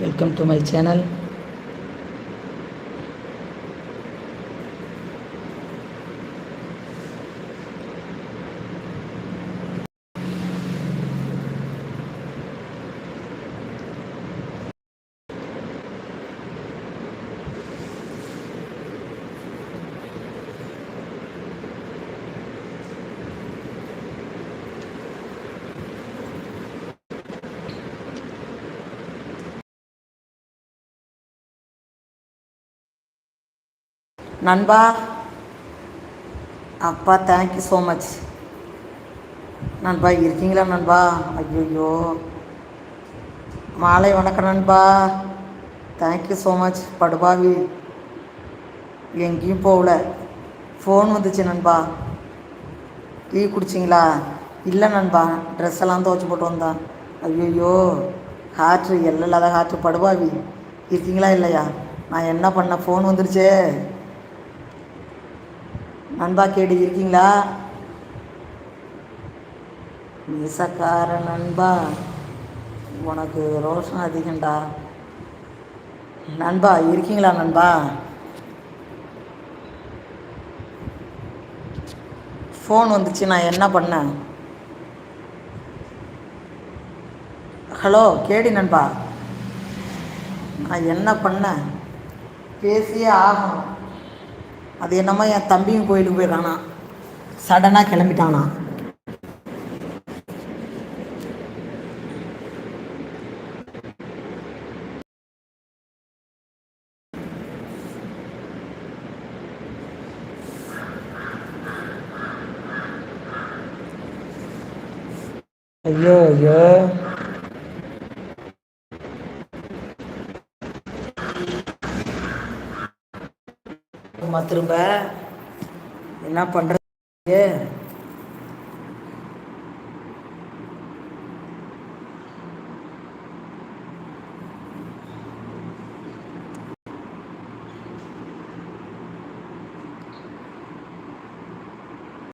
Welcome to my channel நண்பா. அப்பா thank you so much நண்பா இருக்கீங்களா நண்பா? ஐயோ மாலை வணக்கம் நண்பா. தேங்க்யூ ஸோ மச் படுபாவி. எங்கேயும் போகல. ஃபோன் வந்துச்சு நண்பா. டீ குடிச்சிங்களா? இல்லை நண்பா. ட்ரெஸ் எல்லாம் துவச்சி போட்டு வந்தான் ஐயோ ஹார்ட்ரு இல்லாத ஹார்ட்ரு படுபாவி. இருக்கீங்களா இல்லையா? நான் என்ன பண்ண? ஃபோன் வந்துருச்சே. நண்பா கேடி இருக்கீங்களா? மீசக்கார நண்பா உனக்கு ரோஷம் அதிகண்டா நண்பா இருக்கீங்களா நண்பா? ஃபோன் வந்துச்சு நான் என்ன பண்ணேன்? ஹலோ கேடி நண்பா. நான் என்ன பண்ணேன்? பேசியே ஆகணும். அது என்னமோ என் தம்பியும் கோயிலுக்கு போயிருக்கானா. சடனாக கிளம்பிட்டானா. ஐயோ ஐயோ. திரும்ப. என்ன பண்ணுறது